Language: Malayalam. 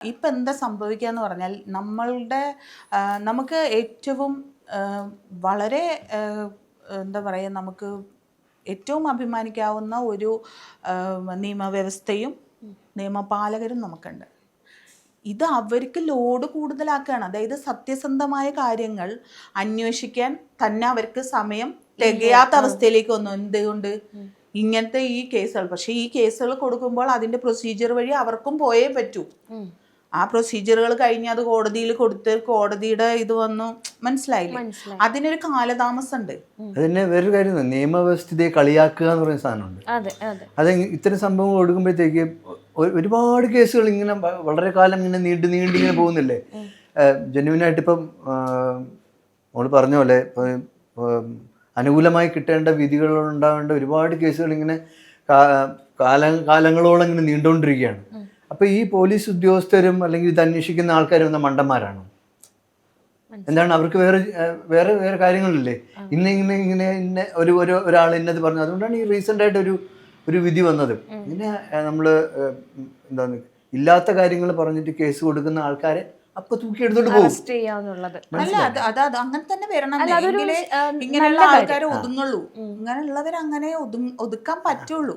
ഇപ്പം എന്താ സംഭവിക്കുക എന്ന് പറഞ്ഞാൽ നമ്മളുടെ നമുക്ക് ഏറ്റവും വളരെ എന്താ പറയുക നമുക്ക് ഏറ്റവും അഭിമാനിക്കാവുന്ന ഒരു നിയമവ്യവസ്ഥയും നിയമപാലകരും നമുക്കുണ്ട്. ഇത് അവർക്ക് ലോഡ് കൂടുതലാക്കുകയാണ്. അതായത് സത്യസന്ധമായ കാര്യങ്ങൾ അന്വേഷിക്കാൻ തന്നെ അവർക്ക് സമയം തികയാത്ത അവസ്ഥയിലേക്ക് വന്നു. എന്തുകൊണ്ട്? ഇങ്ങനത്തെ ഈ കേസുകൾ. പക്ഷേ ഈ കേസുകൾ കൊടുക്കുമ്പോൾ അതിന്റെ പ്രൊസീജിയർ വഴി അവർക്കും പോയേ പറ്റൂ. ആ പ്രൊസീജിയറുകൾ കഴിഞ്ഞ് അത് കോടതിയിൽ കൊടുത്ത് കോടതിയുടെ ഇത് വന്നു. മനസ്സിലായില്ലേ? മനസ്സിലായി. അതിനൊരു കാലതാമസം ഉണ്ട് അതിന് വേറൊരു കാര്യം നിയമവ്യവസ്ഥയെ നിയമവ്യവസ്ഥിതിയെ കളിയാക്കുക എന്ന് പറയുന്ന സാധനമുണ്ട് അതെ ഇത്തരം സംഭവങ്ങൾ കൊടുക്കുമ്പോഴത്തേക്ക് ഒരുപാട് കേസുകൾ ഇങ്ങനെ വളരെ കാലം ഇങ്ങനെ നീണ്ടു നീണ്ടു ഇങ്ങനെ പോകുന്നില്ലേ? ജെന്യുവിനായിട്ട് ഇപ്പം നമ്മൾ പറഞ്ഞ പോലെ അനുകൂലമായി കിട്ടേണ്ട വിധികളുണ്ടാകേണ്ട ഒരുപാട് കേസുകൾ ഇങ്ങനെ കാലങ്ങളോളം ഇങ്ങനെ നീണ്ടുകൊണ്ടിരിക്കുകയാണ്. അപ്പൊ ഈ പോലീസ് ഉദ്യോഗസ്ഥരും അല്ലെങ്കിൽ ഇത് അന്വേഷിക്കുന്ന ആൾക്കാരും എന്ന മണ്ടന്മാരാണോ? എന്താണ് അവർക്ക് വേറെ വേറെ വേറെ കാര്യങ്ങളില്ലേ? ഇന്ന് ഇങ്ങനെ ഇങ്ങനെ ഇന്ന ഒരു ഒരു ഒരാൾ ഇന്നത് പറഞ്ഞു. അതുകൊണ്ടാണ് ഈ റീസെന്റ് ആയിട്ട് ഒരു ഒരു വിധി വന്നത്. ഇങ്ങനെ നമ്മൾ നമ്മൾ എന്താണ് ഇല്ലാത്ത കാര്യങ്ങൾ പറഞ്ഞിട്ട് കേസ് കൊടുക്കുന്ന ആൾക്കാരെ അപ്പൊ തൂക്കി എടുത്തോണ്ട് പോകും. അല്ല അത് അങ്ങനെ തന്നെ വരണം. ഇങ്ങനെയുള്ള ആൾക്കാരെ ഒതുങ്ങുള്ളൂ. ഇങ്ങനെയുള്ളവർ അങ്ങനെ ഒതുങ്ങ- ഒതുക്കാൻ പറ്റുള്ളൂ.